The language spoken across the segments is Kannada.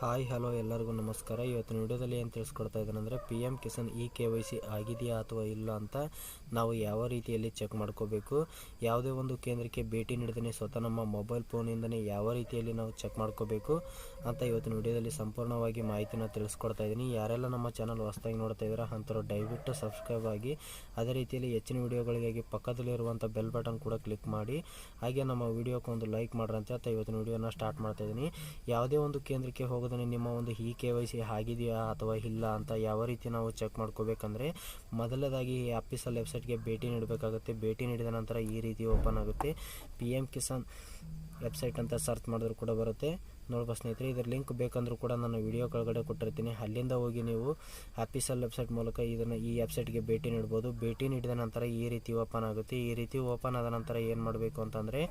ಹಾಯ್, ಹಲೋ, ಎಲ್ಲರಿಗೂ ನಮಸ್ಕಾರ. ಇವತ್ತಿನ ವಿಡಿಯೋದಲ್ಲಿ ಏನು ತಿಳಿಸ್ಕೊಡ್ತಾ ಇದ್ದೇನೆ ಅಂದರೆ P M Kisan E K Y C ಆಗಿದೆಯಾ ಅಥವಾ ಇಲ್ಲ ಅಂತ ನಾವು ಯಾವ ರೀತಿಯಲ್ಲಿ ಚೆಕ್ ಮಾಡ್ಕೋಬೇಕು? ಯಾವುದೇ ಒಂದು ಕೇಂದ್ರಕ್ಕೆ ಭೇಟಿ ನೀಡದೇ ಸ್ವತಃ ನಮ್ಮ ಮೊಬೈಲ್ ಫೋನಿಂದನೇ ಯಾವ ರೀತಿಯಲ್ಲಿ ನಾವು ಚೆಕ್ ಮಾಡ್ಕೋಬೇಕು ಅಂತ ಇವತ್ತಿನ ವಿಡಿಯೋದಲ್ಲಿ ಸಂಪೂರ್ಣವಾಗಿ ಮಾಹಿತಿನ ತಿಳಿಸ್ಕೊಡ್ತಾ ಇದ್ದೀನಿ. ಯಾರೆಲ್ಲ ನಮ್ಮ ಚಾನಲ್ ಹೊಸದಾಗಿ ನೋಡ್ತಾ ಇದ್ದಾರೆ, ಅಂಥವ್ರು ದಯವಿಟ್ಟು ಸಬ್ಸ್ಕ್ರೈಬ್ ಆಗಿ, ಅದೇ ರೀತಿಯಲ್ಲಿ ಹೆಚ್ಚಿನ ವಿಡಿಯೋಗಳಿಗಾಗಿ ಪಕ್ಕದಲ್ಲಿರುವಂಥ ಬೆಲ್ ಬಟನ್ ಕೂಡ ಕ್ಲಿಕ್ ಮಾಡಿ, ಹಾಗೆ ನಮ್ಮ ವಿಡಿಯೋಕ್ಕೆ ಒಂದು ಲೈಕ್ ಮಾಡ್ರಂತೆ ಅಂತ ಇವತ್ತಿನ ವಿಡಿಯೋನ ಸ್ಟಾರ್ಟ್ ಮಾಡ್ತಾ ಇದ್ದೀನಿ. ಯಾವುದೇ ಒಂದು ಕೇಂದ್ರಕ್ಕೆ ನಿಮ್ಮ ಒಂದು ಇ ಕೆ ವೈ ಸಿ ಆಗಿದೆಯಾ ಅಥವಾ ಇಲ್ಲ ಅಂತ ಯಾವ ರೀತಿ ನಾವು ಚೆಕ್ ಮಾಡ್ಕೋಬೇಕಂದ್ರೆ ಮೊದಲನೇದಾಗಿ ಈ ಆಫೀಸಲ್ ವೆಬ್ಸೈಟ್ಗೆ ಭೇಟಿ ನೀಡಬೇಕಾಗುತ್ತೆ. ಭೇಟಿ ನೀಡಿದ ನಂತರ ಈ ರೀತಿ ಓಪನ್ ಆಗುತ್ತೆ. ಪಿ ಎಂ ಕಿಸಾನ್ ವೆಬ್ಸೈಟ್ ಅಂತ ಸರ್ಚ್ ಮಾಡಿದ್ರು ಕೂಡ ಬರುತ್ತೆ. ನೋಡ್ಬೋ ಸ್ನೇಹಿತರೆ ಇದರ ಲಿಂಕ್ ಬೇಕಂದ್ರೂ ಕೂಡ ನಾನು ವಿಡಿಯೋ ಕೆಳಗಡೆ ಕೊಟ್ಟಿರ್ತೀನಿ. ಅಲ್ಲಿಂದ ಹೋಗಿ ನೀವು ಆಫೀಸಲ್ ವೆಬ್ಸೈಟ್ ಮೂಲಕ ಇದನ್ನು ಈ ವೆಬ್ಸೈಟ್ಗೆ ಭೇಟಿ ನೀಡ್ಬೋದು. ಭೇಟಿ ನೀಡಿದ ನಂತರ ಈ ರೀತಿ ಓಪನ್ ಆಗುತ್ತೆ. ಈ ರೀತಿ ಓಪನ್ ಆದ ನಂತರ ಏನು ಮಾಡಬೇಕು ಅಂತಂದರೆ,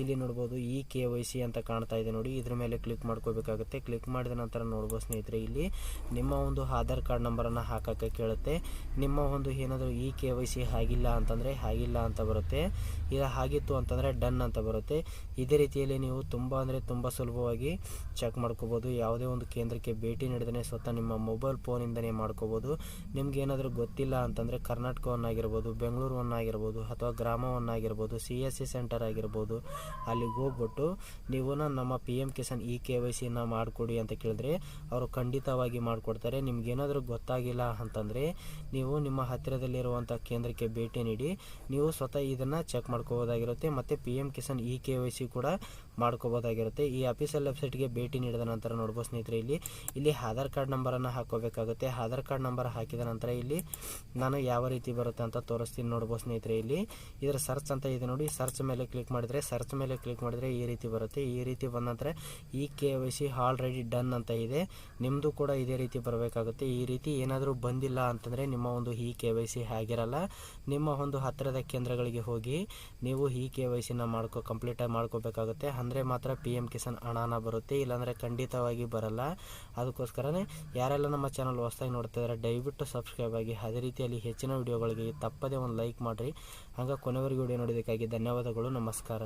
ಇಲ್ಲಿ ನೋಡ್ಬೋದು ಈ ಕೆ ಅಂತ ಕಾಣ್ತಾ ಇದೆ ನೋಡಿ. ಇದ್ರ ಮೇಲೆ ಕ್ಲಿಕ್ ಮಾಡ್ಕೋಬೇಕಾಗುತ್ತೆ. ಕ್ಲಿಕ್ ಮಾಡಿದ ನಂತರ ನೋಡ್ಬೋದು ಸ್ನೇಹಿತರೆ, ಇಲ್ಲಿ ನಿಮ್ಮ ಒಂದು ಆಧಾರ್ ಕಾರ್ಡ್ ನಂಬರನ್ನು ಹಾಕೋಕ್ಕೆ ಕೇಳುತ್ತೆ. ನಿಮ್ಮ ಒಂದು ಏನಾದರೂ ಈ ಕೆ ವೈ ಸಿ ಆಗಿಲ್ಲ ಅಂತಂದರೆ ಆಗಿಲ್ಲ ಅಂತ ಬರುತ್ತೆ. ಇಲ್ಲ ಆಗಿತ್ತು ಅಂತಂದರೆ ಡನ್ ಅಂತ ಬರುತ್ತೆ. ಇದೇ ರೀತಿಯಲ್ಲಿ ನೀವು ತುಂಬ ಅಂದರೆ ತುಂಬ ಸುಲಭವಾಗಿ ಚೆಕ್ ಮಾಡ್ಕೋಬೋದು. ಯಾವುದೇ ಒಂದು ಕೇಂದ್ರಕ್ಕೆ ಭೇಟಿ ನೀಡಿದ್ರೆ ಸ್ವತಃ ನಿಮ್ಮ ಮೊಬೈಲ್ ಫೋನಿಂದನೇ ಮಾಡ್ಕೋಬೋದು. ನಿಮ್ಗೆ ಏನಾದರೂ ಗೊತ್ತಿಲ್ಲ ಅಂತಂದರೆ ಕರ್ನಾಟಕವನ್ನಾಗಿರ್ಬೋದು, ಬೆಂಗಳೂರವನ್ನಾಗಿರ್ಬೋದು ಅಥವಾ ಗ್ರಾಮವನ್ನಾಗಿರ್ಬೋದು, ಸಿ ಎಸ್ ಸಿ ಸೆಂಟರ್ ಆಗಿರ್ಬೋದು, ಅಲ್ಲಿಗೆ ಹೋಗ್ಬಿಟ್ಟು ನೀವು ನಮ್ಮ P M Kisan E K Y ಸಿನ ಮಾಡಿಕೊಡಿ ಅಂತ ಕೇಳಿದ್ರೆ ಅವರು ಖಂಡಿತವಾಗಿ ಮಾಡಿಕೊಡ್ತಾರೆ. ನಿಮ್ಗೆ ಏನಾದರೂ ಗೊತ್ತಾಗಿಲ್ಲ ಅಂತಂದರೆ ನೀವು ನಿಮ್ಮ ಹತ್ತಿರದಲ್ಲಿರುವಂಥ ಕೇಂದ್ರಕ್ಕೆ ಭೇಟಿ ನೀಡಿ. ನೀವು ಸ್ವತಃ ಇದನ್ನು ಚೆಕ್ ಮಾಡ್ಕೋಬೋದಾಗಿರುತ್ತೆ ಮತ್ತು P M Kisan E K Y C ಕೂಡ ಮಾಡ್ಕೋಬೋದಾಗಿರುತ್ತೆ. ಈ ಅಫೀಷಿಯಲ್ ವೆಬ್ಸೈಟ್ಗೆ ಭೇಟಿ ನೀಡಿದ ನಂತರ ನೋಡ್ಬೋದು ಸ್ನೇಹಿತರೆ, ಇಲ್ಲಿ ಇಲ್ಲಿ ಆಧಾರ್ ಕಾರ್ಡ್ ನಂಬರನ್ನು ಹಾಕೋಬೇಕಾಗುತ್ತೆ. ಆಧಾರ್ ಕಾರ್ಡ್ ನಂಬರ್ ಹಾಕಿದ ನಂತರ ಇಲ್ಲಿ ನಾನು ಯಾವ ರೀತಿ ಬರುತ್ತೆ ಅಂತ ತೋರಿಸ್ತೀನಿ ನೋಡ್ಬೋದು ಸ್ನೇಹಿತರೆ, ಇಲ್ಲಿ ಇದರ ಸರ್ಚ್ ಅಂತ ಇದೆ ನೋಡಿ. ಸರ್ಚ್ ಮೇಲೆ ಕ್ಲಿಕ್ ಮಾಡಿದರೆ ಸರ್ಚ್ ಮೇಲೆ ಕ್ಲಿಕ್ ಮಾಡಿದರೆ ಈ ರೀತಿ ಬರುತ್ತೆ. ಈ ರೀತಿ ಬಂದ ನಂತರ ಈ K Y C already done ಅಂತ ಇದೆ. ನಿಮ್ಮದು ಕೂಡ ಇದೇ ರೀತಿ ಬರಬೇಕಾಗುತ್ತೆ. ಈ ರೀತಿ ಏನಾದರೂ ಬಂದಿಲ್ಲ ಅಂತಂದರೆ ನಿಮ್ಮ ಒಂದು ಇ ಕೆ ವೈ ಸಿ ಆಗಿರಲ್ಲ. ನಿಮ್ಮ ಒಂದು ಹತ್ತಿರದ ಕೇಂದ್ರಗಳಿಗೆ ಹೋಗಿ ನೀವು ಈ ಕೆ ವೈ ಸಿನ ಮಾಡ್ಕೊ ಕಂಪ್ಲೀಟಾಗಿ ಮಾಡ್ಕೋಬೇಕಾಗುತ್ತೆ. ಅಂದರೆ ಮಾತ್ರ ಪಿ ಎಂ ಕಿಸಾನ್ ಹಣನ ಬರುತ್ತೆ, ಇಲ್ಲಾಂದರೆ ಖಂಡಿತವಾಗಿ ಬರಲ್ಲ. ಅದಕ್ಕೋಸ್ಕರನೇ ಯಾರೆಲ್ಲ ನಮ್ಮ ಚಾನಲ್ ಹೊಸದಾಗಿ ನೋಡ್ತಾ ಇದ್ದಾರೆ ದಯವಿಟ್ಟು ಸಬ್ಸ್ಕ್ರೈಬ್ ಆಗಿ, ಅದೇ ರೀತಿಯಲ್ಲಿ ಹೆಚ್ಚಿನ ವಿಡಿಯೋಗಳಿಗೆ ತಪ್ಪದೇ ಒಂದು ಲೈಕ್ ಮಾಡಿರಿ. ಹಂಗೆ ಕೊನೆವರೆಗೂ ವಿಡಿಯೋ ನೋಡೋದಕ್ಕಾಗಿ ಧನ್ಯವಾದಗಳು, ನಮಸ್ಕಾರ.